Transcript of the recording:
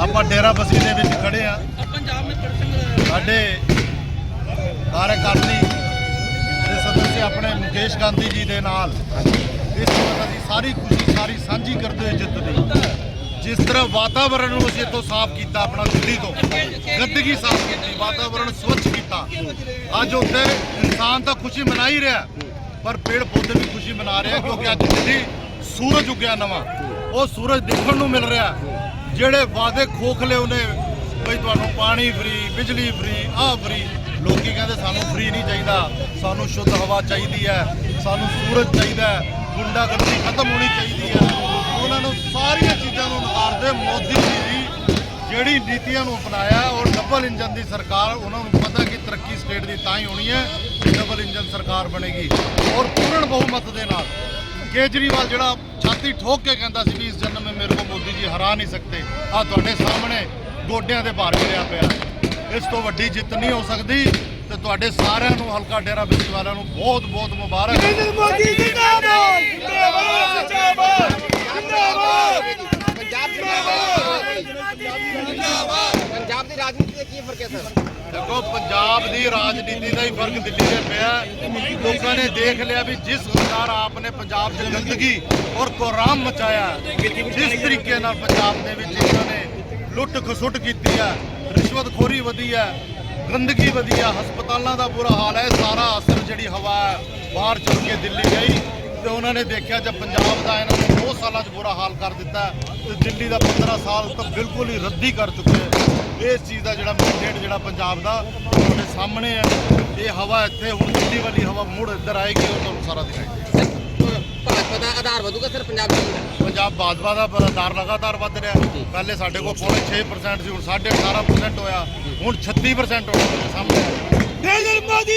ਆਪਾਂ ਡੇਰਾ ਬਸੀ ਦੇ ਵਿੱਚ ਖੜੇ ਆ। ਪੰਜਾਬ ਵਿੱਚ ਪਰਸਨ ਸਾਡੇ ਕਾਰਜਕਾਰਨੀ ਦੇ ਸਦस्य ਆਪਣੇ ਮੁਕੇਸ਼ ਗਾਂਧੀ ਜੀ ਦੇ ਨਾਲ। ਇਸ ਵਕਤ ਦੀ ਸਾਰੀ ਖੁਸ਼ੀ, ਸਾਰੀ ਸਾਂਝੀ ਕਰਦੇ ਹੋਏ ਜਿੱਤ ਦੀ ਜਿਸ ਤਰ੍ਹਾਂ ਵਾਤਾਵਰਣ ਨੂੰ ਅਸੀਂ ਇੱਥੋਂ ਸਾਫ਼ ਕੀਤਾ, ਆਪਣਾ ਦਿੱਲੀ ਤੋਂ ਗੰਦਗੀ ਸਾਫ਼ ਕੀਤੀ ਵਾਤਾਵਰਣ ਸਵੱਛ ਕੀਤਾ। ਅੱਜ ਉੱਥੇ ਇਨਸਾਨ ਤਾਂ ਖੁਸ਼ੀ ਮਨਾ ਹੀ ਰਿਹਾ, ਪਰ ਪੇੜ ਪੌਦੇ ਵੀ ਖੁਸ਼ੀ ਮਨਾ ਰਿਹਾ, ਕਿਉਂਕਿ ਅੱਜ ਦਿੱਲੀ ਸੂਰਜ ਉੱਗਿਆ ਨਵਾਂ। ਉਹ ਸੂਰਜ ਦੇਖਣ ਨੂੰ ਮਿਲ ਰਿਹਾ। ਜਿਹੜੇ ਵਾਅਦੇ ਖੋਖਲੇ ਉਹਨੇ, ਬਈ ਤੁਹਾਨੂੰ ਪਾਣੀ ਫ੍ਰੀ ਬਿਜਲੀ ਫ੍ਰੀ ਆ ਫ੍ਰੀ ਲੋਕੀ ਕਹਿੰਦੇ ਸਾਨੂੰ ਫ੍ਰੀ ਨਹੀਂ ਚਾਹੀਦਾ, ਸਾਨੂੰ ਸ਼ੁੱਧ ਹਵਾ ਚਾਹੀਦੀ ਹੈ, ਸਾਨੂੰ ਸੂਰਜ ਚਾਹੀਦਾ ਹੈ, ਗੁੰਡਾਗਰਦੀ ਖਤਮ ਹੋਣੀ ਚਾਹੀਦੀ ਹੈ। ਉਹਨਾਂ ਨੂੰ ਸਾਰੀਆਂ ਚੀਜ਼ਾਂ ਨੂੰ ਨਕਾਰਦੇ ਮੋਦੀ ਜੀ ਦੀ ਜਿਹੜੀ ਨੀਤੀਆਂ ਨੂੰ ਅਪਣਾਇਆ, ਔਰ ਡਬਲ ਇੰਜਨ ਦੀ ਸਰਕਾਰ, ਉਹਨਾਂ ਨੂੰ ਪਤਾ ਕਿ ਤਰੱਕੀ ਸਟੇਟ ਦੀ ਤਾਂ ਹੀ ਹੋਣੀ ਹੈ ਡਬਲ ਇੰਜਨ ਸਰਕਾਰ ਬਣੇਗੀ। ਔਰ ਪੂਰਨ ਬਹੁਮਤ ਦੇ ਨਾਲ ਕੇਜਰੀਵਾਲ ਜਿਹੜਾ ਛਾਤੀ ਠੋਕ ਕੇ ਕਹਿੰਦਾ ਸੀ ਵੀ ਇਸ ਜਨਮ ਵਿੱਚ ਮੇਰੇ ਕੋ ਮੋਦੀ ਜੀ ਹਰਾ ਨਹੀਂ ਸਕਦੇ। ਆ ਤੁਹਾਡੇ ਸਾਹਮਣੇ ਗੋਡਿਆਂ ਦੇ ਭਾਰ ਗਿਰਿਆ ਪਿਆ। ਇਸ ਤੋਂ ਵੱਡੀ ਜਿੱਤ ਨਹੀਂ ਹੋ ਸਕਦੀ ਤੇ ਤੁਹਾਡੇ ਸਾਰਿਆਂ ਨੂੰ ਹਲਕਾ ਡੇਰਾ ਬਸੀ ਵਾਲਿਆਂ ਨੂੰ ਬਹੁਤ ਬਹੁਤ ਮੁਬਾਰਕ ਮੋਦੀ ਜਿੰਦਾਬਾਦ ਪੰਜਾਬ ਪੰਜਾਬ ਦੀ ਰਾਜਨੀਤੀ ਦਾ ਕੀ ਫ਼ਰਕ ਹੈ ਸਰ ਦੇਖੋ, ਪੰਜਾਬ ਦੀ ਰਾਜਨੀਤੀ ਦਾ ਹੀ ਫ਼ਰਕ ਦਿੱਲੀ ਦੇ ਪਿਆ ਹੈ। ਲੋਕਾਂ ਨੇ ਦੇਖ ਲਿਆ ਵੀ ਜਿਸ ਪ੍ਰਕਾਰ ਆਪ ਨੇ ਪੰਜਾਬ 'ਚ ਗੰਦਗੀ ਔਰ ਕੋਰਾਮ ਮਚਾਇਆ, ਜਿਸ ਤਰੀਕੇ ਨਾਲ ਪੰਜਾਬ ਦੇ ਵਿੱਚ ਇਹਨਾਂ ਨੇ ਲੁੱਟ ਖਸੁੱਟ ਕੀਤੀ ਹੈ, ਰਿਸ਼ਵਤਖੋਰੀ ਵਧੀ ਹੈ, ਗੰਦਗੀ ਵਧੀ ਹੈ, ਹਸਪਤਾਲਾਂ ਦਾ ਬੁਰਾ ਹਾਲ ਹੈ ਇਹ ਸਾਰਾ ਅਸਰ ਜਿਹੜੀ ਹਵਾ ਹੈ, ਬਾਹਰ ਚੱਲ ਕੇ ਦਿੱਲੀ ਗਈ ਤੇ ਉਹਨਾਂ ਨੇ ਦੇਖਿਆ ਜਦ ਪੰਜਾਬ ਦਾ ਇਹਨਾਂ ਨੇ 2 ਸਾਲਾਂ 'ਚ ਬੁਰਾ ਹਾਲ ਕਰ ਦਿੱਤਾ ਤੇ ਦਿੱਲੀ ਦਾ 15 ਸਾਲ ਤਾਂ ਬਿਲਕੁਲ ਹੀ ਰੱਦੀ ਕਰ ਚੁੱਕੇ ਹੈ। ਇਸ ਚੀਜ਼ ਦਾ ਜਿਹੜਾ ਮੈਂਡੇਟ ਜਿਹੜਾ ਪੰਜਾਬ ਦਾ ਤੁਹਾਡੇ ਸਾਹਮਣੇ ਹੈ ਇਹ ਹਵਾ ਇੱਥੇ ਹੁਣ ਦਿੱਲੀ ਵਾਲੀ ਹਵਾ ਮੁੜ ਇੱਧਰ ਆਏਗੀ ਉਹ ਤੁਹਾਨੂੰ ਸਾਰਾ ਦਿਖਾਈ। ਭਾਜਪਾ ਦਾ ਆਧਾਰ ਵਧੂਗਾ ਸਰ ਪੰਜਾਬ ਦੇ ਪੰਜਾਬ ਬਾਜਵਾ ਦਾ ਦਰ ਲਗਾਤਾਰ ਵੱਧ ਰਿਹਾ ਪਹਿਲੇ ਸਾਡੇ ਕੋਲ ਪੌਣੇ 6% ਸੀ ਹੁਣ 18.5% ਹੋਇਆ ਹੁਣ 36% ਹੋਇਆ ਤੁਹਾਡੇ ਸਾਹਮਣੇ ਹੈ। ਨਰਿੰਦਰ ਮੋਦੀ